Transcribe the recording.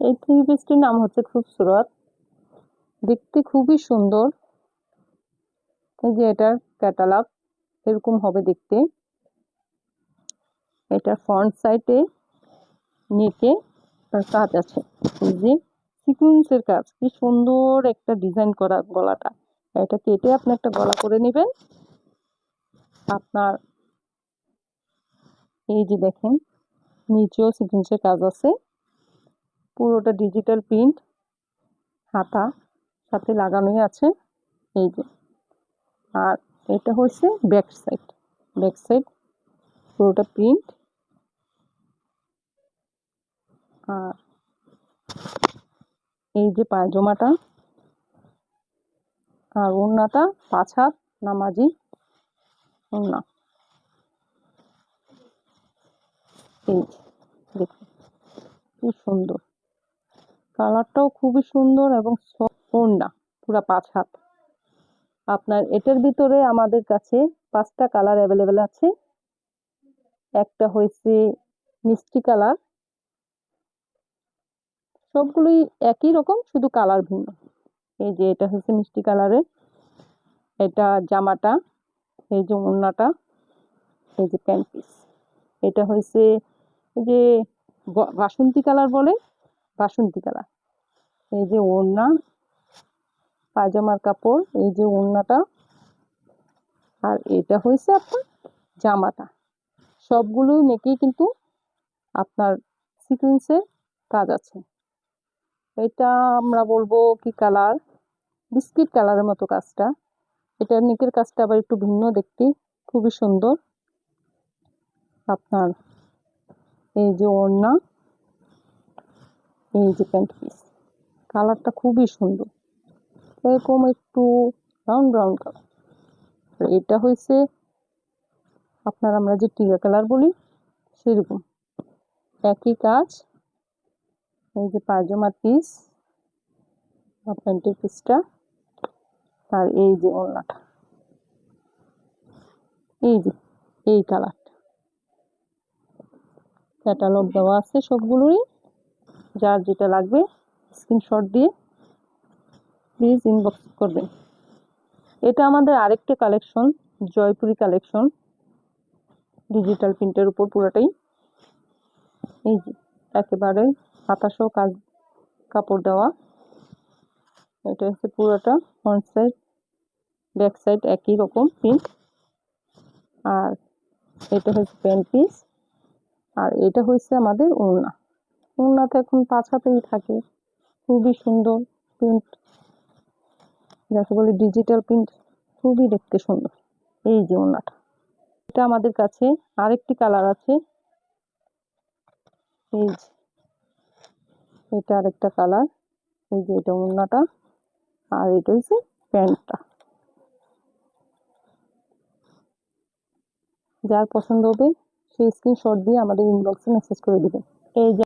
এই থ্রি পিসটির নাম হচ্ছে খুবসুরত দেখতে খুবই সুন্দর। এই যে এটার ক্যাটালগ এরকম হবে দেখতে। এটা ফ্রন্ট সাইডে নেকে কাজ আছে। এই যে সিকুয়েন্সের কাজ, কি সুন্দর একটা ডিজাইন করা গলাটা। এটা কেটে আপনি একটা গলা করে নেবেন। আপনার, এই যে দেখেন, নিচেও সিকুয়েন্সের কাজ আছে। পুরোটা ডিজিটাল প্রিন্ট হাতা, সাথে লাগানোই আছে, এই যে। আর এটা হচ্ছে ব্যাক সাইড ব্যাক সাইড পুরোটা প্রিন্ট আর এই যে পায়জামাটা, আর ওড়নাটা, পাঁচ হাত নামাজি ওড়না। এই দেখুন, কি সুন্দর। কালারটাও খুবই সুন্দর এবং ওড়না পুরা পাঁচ হাত। আপনার এটার ভিতরে আমাদের কাছে পাঁচটা কালার অ্যাভেলেবেল আছে। একটা হয়েছে মিষ্টি কালার। সবগুলোই একই রকম, শুধু কালার ভিন্ন। এই যে এটা হচ্ছে মিষ্টি কালারের। এটা জামাটা, এই যে ওড়নাটা, এই যে প্যান্ট পিস। এটা হয়েছে যে বাসন্তী কালার বলে বাসন্তী কালার। এই যে ওড়না, পায়জামার কাপড়, এই যে ওড়নাটা। আর এটা হয়েছে আপনার জামাটা। সবগুলো নেকেই কিন্তু আপনার সিকুয়েন্সের কাজ আছে। এটা আমরা বলব কি কালার? বিস্কিট কালারের মতো কাজটা। এটা নেকের কাজটা আবার একটু ভিন্ন দেখতে, খুবই সুন্দর। আপনার এই যে ওড়না এই যে প্যান্ট পিস কালারটা খুবই সুন্দর। এরকম একটু ব্রাউন ব্রাউন কালার এটা হয়েছে আপনার আমরা যে টিকা কালার বলি, সেরকম। একই কাজ, এই যে পায়জামার পিস বা প্যান্টের পিসটা আর এই যে ওড়নাটা। এই যে, এই কালারটা ক্যাটালগ দেওয়া আছে সবগুলোরই যার যেটা লাগবে স্ক্রিনশট দিয়ে প্লিজ ইনবক্স করবেন। এটা আমাদের আরেকটা কালেকশন জয়পুরি কালেকশন ডিজিটাল প্রিন্টের উপর পুরোটাই। এই যে, একেবারে হাতাসহ কাজ, কাপড় দেওয়া। এটা হচ্ছে পুরোটা ফ্রন্ট সাইড ব্যাক সাইড একই রকম প্রিন্ট আর এটা হচ্ছে প্যান্ট পিস আর এটা হচ্ছে আমাদের ওড়না। ওড়নাতে এখন পাঁচ হাতেই থাকে। খুবই সুন্দর প্রিন্ট যাকে বলে ডিজিটাল প্রিন্ট খুবই দেখতে সুন্দর। এই যে ওড়নাটা এটা আমাদের কাছে আরেকটি কালার আছে। এই যে। এটা আরেকটা কালার এই যে এটা ওড়নাটা আর এটা হচ্ছে প্যান্টটা। যার পছন্দ হবে, সেই স্ক্রিনশট দিয়ে আমাদের ইনবক্সে মেসেজ করে দিবেন। এই যে